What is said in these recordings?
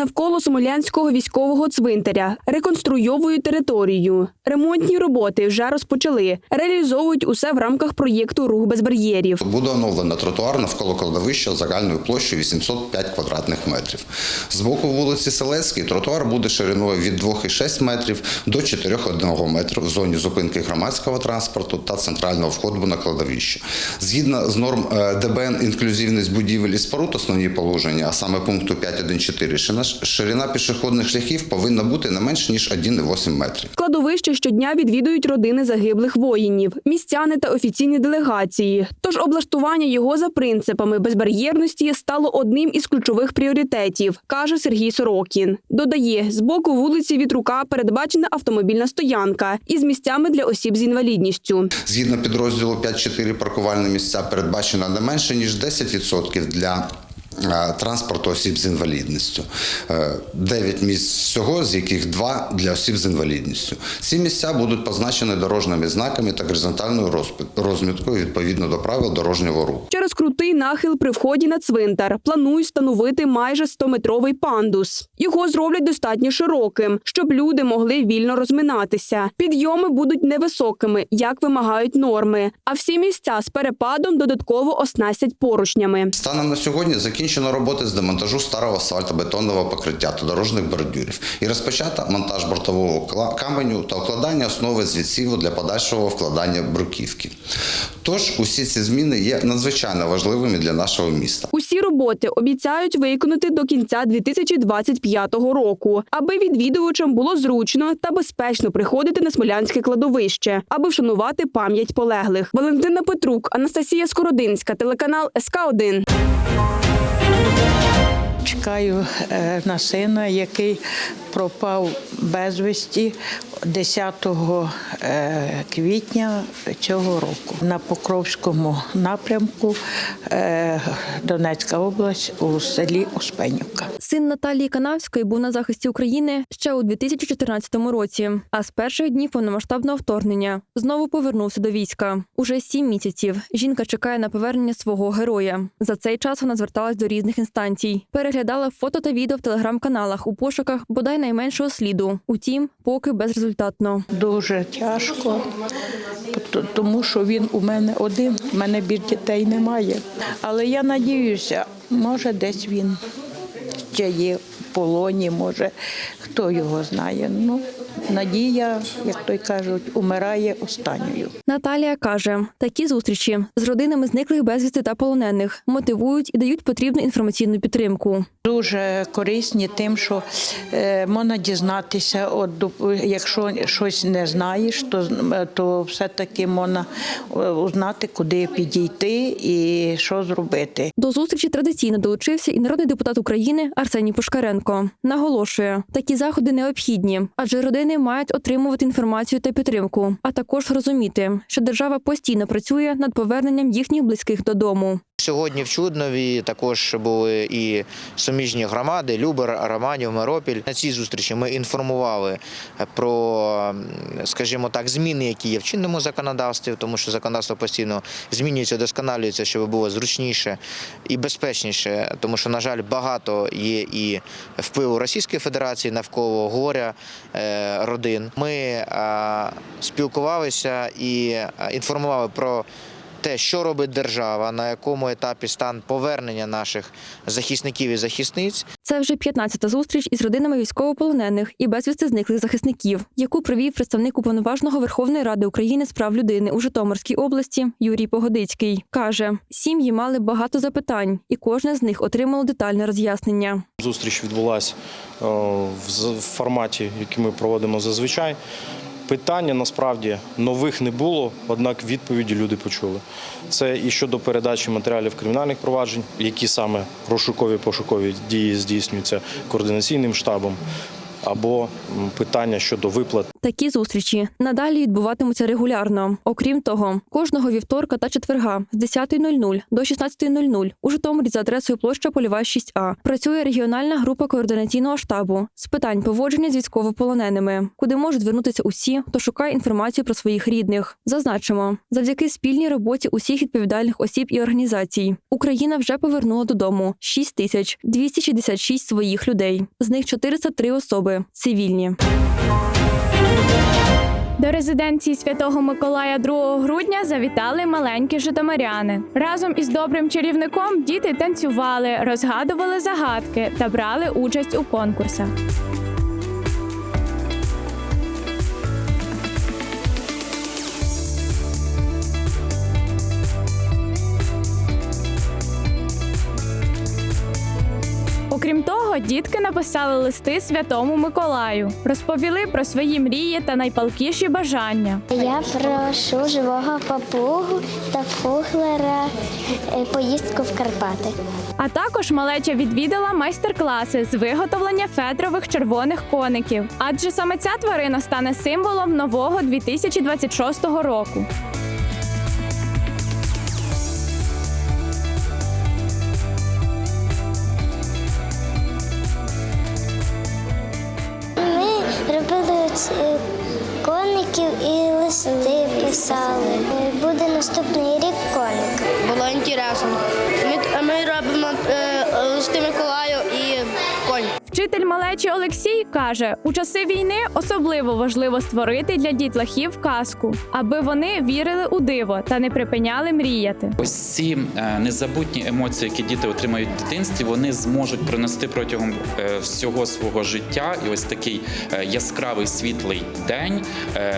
Навколо Смолянського військового цвинтаря реконструйовують територію. Ремонтні роботи вже розпочали. Реалізовують усе в рамках проєкту Рух без бар'єрів. Буде оновлено тротуар навколо кладовища загальною площею 805 квадратних метрів. З боку вулиці Селецькій тротуар буде шириною від 2,6 метрів до 4,1 метрів в зоні зупинки громадського транспорту та центрального входу на кладовище. Згідно з норм е, ДБН інклюзивність будівель і споруд основні положення, а саме пункту 5.1.4, ширина- ширина пішохідних шляхів повинна бути не менш ніж 1,8 метрів. Кладовище щодня відвідують родини загиблих воїнів, містяни та офіційні делегації. Тож облаштування його за принципами безбар'єрності стало одним із ключових пріоритетів, каже Сергій Сорокін. Додає, з боку вулиці Вітрука передбачена автомобільна стоянка із місцями для осіб з інвалідністю. Згідно підрозділу 5.4 паркувальні місця передбачено не менше ніж 10% для транспорту осіб з інвалідністю. 9 місць всього, з яких 2 для осіб з інвалідністю. Ці місця будуть позначені дорожніми знаками та горизонтальною розміткою відповідно до правил дорожнього руху. Через крутий нахил при вході на цвинтар планують встановити майже 100-метровий пандус. Його зроблять достатньо широким, щоб люди могли вільно розминатися. Підйоми будуть невисокими, як вимагають норми. А всі місця з перепадом додатково оснастять поручнями. Станом на сьогодні закінчено роботи з демонтажу старого асфальтобетонного покриття та дорожніх бордюрів і розпочато монтаж бортового каменю та укладання основи з для подальшого вкладання бруківки. Тож усі ці зміни є надзвичайно важливими для нашого міста. Усі роботи обіцяють виконати до кінця 2025 року, аби відвідувачам було зручно та безпечно приходити на смолянське кладовище, аби вшанувати пам'ять полеглих. Валентина Петрук, Анастасія Скородинська, телеканал СК 1 Чекаю е, на сина, який пропав безвісті 10 е, квітня цього року на Покровському напрямку е, Донецька область у селі Успенівка. Син Наталії Канавської був на захисті України ще у 2014 році. А з перших днів повномасштабного вторгнення знову повернувся до війська. Уже сім місяців жінка чекає на повернення свого героя. За цей час вона зверталась до різних інстанцій, переглядала фото та відео в телеграм-каналах у пошуках бодай найменшого сліду. Утім, поки безрезультатно. Дуже тяжко, тому що він у мене один, у мене більш дітей немає. Але я надіюся, може десь він ще є в полоні, може хто його знає. Ну, надія, як той кажуть, умирає останньою. Наталія каже, такі зустрічі з родинами зниклих безвісти та полонених мотивують і дають потрібну інформаційну підтримку. Дуже корисні тим, що е, можна дізнатися, от, якщо щось не знаєш, то, з- то все-таки можна е, узнати, куди підійти і що зробити. До зустрічі традиційно долучився і народний депутат України Арсеній Пушкаренко. Наголошує, такі заходи необхідні, адже родини мають отримувати інформацію та підтримку, а також розуміти, що держава постійно працює над поверненням їхніх близьких додому. Сьогодні в Чуднові також були і суміжні громади Любер, Романів, Миропіль. На цій зустрічі ми інформували про, скажімо так, зміни, які є в чинному законодавстві, тому що законодавство постійно змінюється, досконалюється, щоб було зручніше і безпечніше, тому що, на жаль, багато є і впливу Російської Федерації навколо горя е, родин. Ми спілкувалися і інформували про те, що робить держава, на якому етапі стан повернення наших захисників і захисниць. Це вже 15-та зустріч із родинами військовополонених і безвісти зниклих захисників, яку провів представник уповноваженого Верховної Ради України з прав людини у Житомирській області Юрій Погодицький. каже, сім'ї мали багато запитань, і кожне з них отримало детальне роз'яснення. Зустріч відбулася е, в в форматі, який ми проводимо зазвичай. Питання насправді нових не було, однак відповіді люди почули. Це і щодо передачі матеріалів кримінальних проваджень, які саме розшукові пошукові дії здійснюються координаційним штабом. Або питання щодо виплат Такі зустрічі надалі відбуватимуться регулярно. Окрім того, кожного вівторка та четверга з 10.00 до 16.00 у Житомирі за адресою площа Польова 6А працює регіональна група координаційного штабу з питань поводження з військовополоненими, куди можуть звернутися усі, хто шукає інформацію про своїх рідних. Зазначимо, завдяки спільній роботі усіх відповідальних осіб і організацій Україна вже повернула додому 6 тисяч 266 своїх людей. З них 403 особи цивільні. До резиденції Святого Миколая 2 грудня завітали маленькі житомиряни. Разом із добрим чарівником діти танцювали, розгадували загадки та брали участь у конкурсах. Дітки написали листи святому Миколаю, розповіли про свої мрії та найпалкіші бажання. Я прошу живого папугу та фуглера е, поїздку в Карпати. А також малеча відвідала майстер-класи з виготовлення фетрових червоних коників, адже саме ця тварина стане символом нового 2026 року. Коників і листи писали. Е, Буде наступний рік коник. Було інтересно. Вчитель малечі Олексій каже: у часи війни особливо важливо створити для дітлахів казку, аби вони вірили у диво та не припиняли мріяти. Ось ці е, незабутні емоції, які діти отримають в дитинстві, вони зможуть пронести протягом е, всього свого життя. І ось такий е, яскравий світлий день,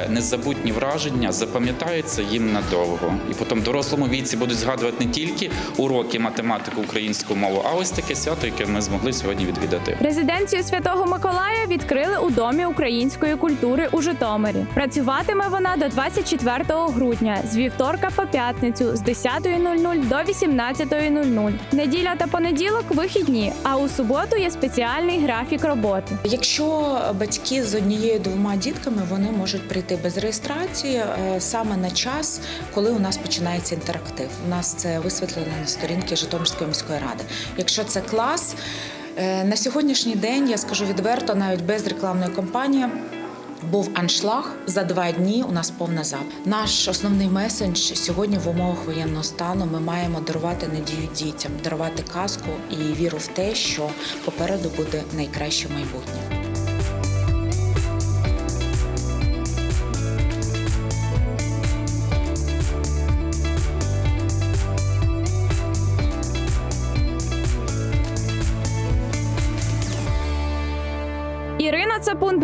незабутні враження запам'ятаються їм надовго. І потім в дорослому віці будуть згадувати не тільки уроки математику, українську мову, а ось таке свято, яке ми змогли сьогодні відвідати. Резиденцію Святого Миколая відкрили у домі української культури у Житомирі. Працюватиме вона до 24 грудня з вівторка по п'ятницю з 10.00 до 18.00. Неділя та понеділок вихідні. А у суботу є спеціальний графік роботи. Якщо батьки з однією двома дітками вони можуть прийти без реєстрації е, саме на час, коли у нас починається інтерактив. У нас це висвітлено на сторінки Житомирської міської ради. Якщо це клас, на сьогоднішній день я скажу відверто, навіть без рекламної кампанії. Був аншлаг за два дні. У нас повна зал. Наш основний меседж сьогодні в умовах воєнного стану. Ми маємо дарувати надію дітям, дарувати казку і віру в те, що попереду буде найкраще майбутнє.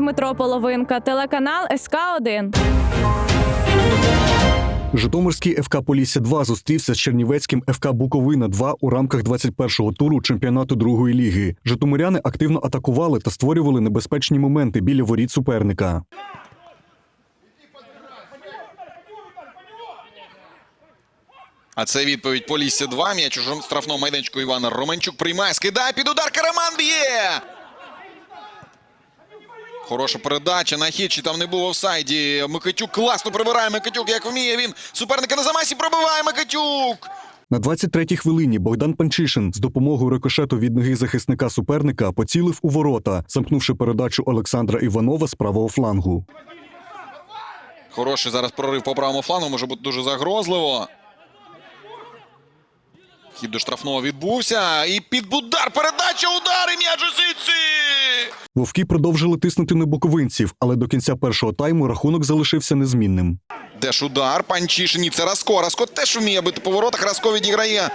Дмитро Половинка, телеканал СК 1 Житомирський ФК Полісся 2 зустрівся з Чернівецьким ФК Буковина 2 у рамках 21-го туру чемпіонату другої ліги. Житомиряни активно атакували та створювали небезпечні моменти біля воріт суперника. А це відповідь Полісся 2. М'яч у штрафному майданчику Івана Романчук приймає, скидає під удар. Караман б'є! Хороша передача на хід, чи там не був в офсайді. Микитюк класно прибирає. Микитюк, як вміє він. Суперника на замасі пробиває Микитюк. На 23-й хвилині Богдан Панчишин з допомогою рикошету від ноги захисника суперника поцілив у ворота, замкнувши передачу Олександра Іванова з правого флангу. Хороший зараз прорив по правому флангу, може бути дуже загрозливо. Хід до штрафного відбувся. І під удар. Передача, удар і м'яч у сітці! Вовки продовжили тиснути на буковинців, але до кінця першого тайму рахунок залишився незмінним. Теж удар. Панчишин. Ні, це Раско. Раско теж вміє бити по воротах. Раско відіграє.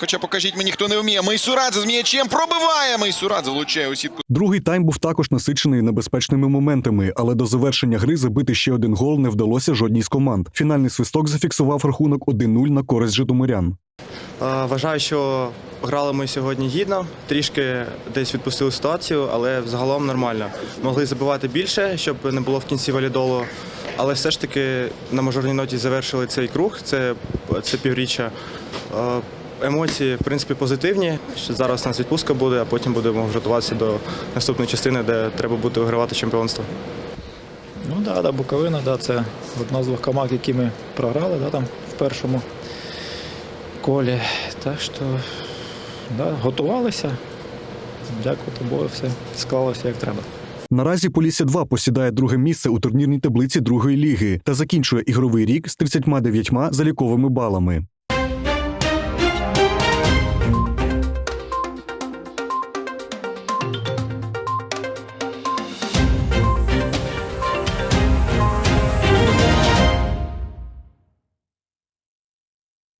Хоча покажіть мені, хто не вміє. Мейсурадзе з м'ячем пробиває. Мейсурадзе влучає у сітку. Другий тайм був також насичений небезпечними моментами, але до завершення гри забити ще один гол не вдалося жодній з команд. Фінальний свисток зафіксував рахунок 1-0 на користь житомирян. Вважаю, що грали ми сьогодні гідно, трішки десь відпустили ситуацію, але взагалом нормально. Могли забивати більше, щоб не було в кінці валідолу. Але все ж таки на мажорній ноті завершили цей круг, це, це півріччя. Емоції, в принципі, позитивні. Зараз у нас відпустка буде, а потім будемо готуватися до наступної частини, де треба буде вигравати чемпіонство. Ну да, да, Буковина, да, це одна з двох команд, які ми програли да, там, в першому колі. Так що да, готувалися. Дякувати Богу, все склалося як треба. Наразі Полісся 2 посідає друге місце у турнірній таблиці другої ліги та закінчує ігровий рік з 39 заліковими балами.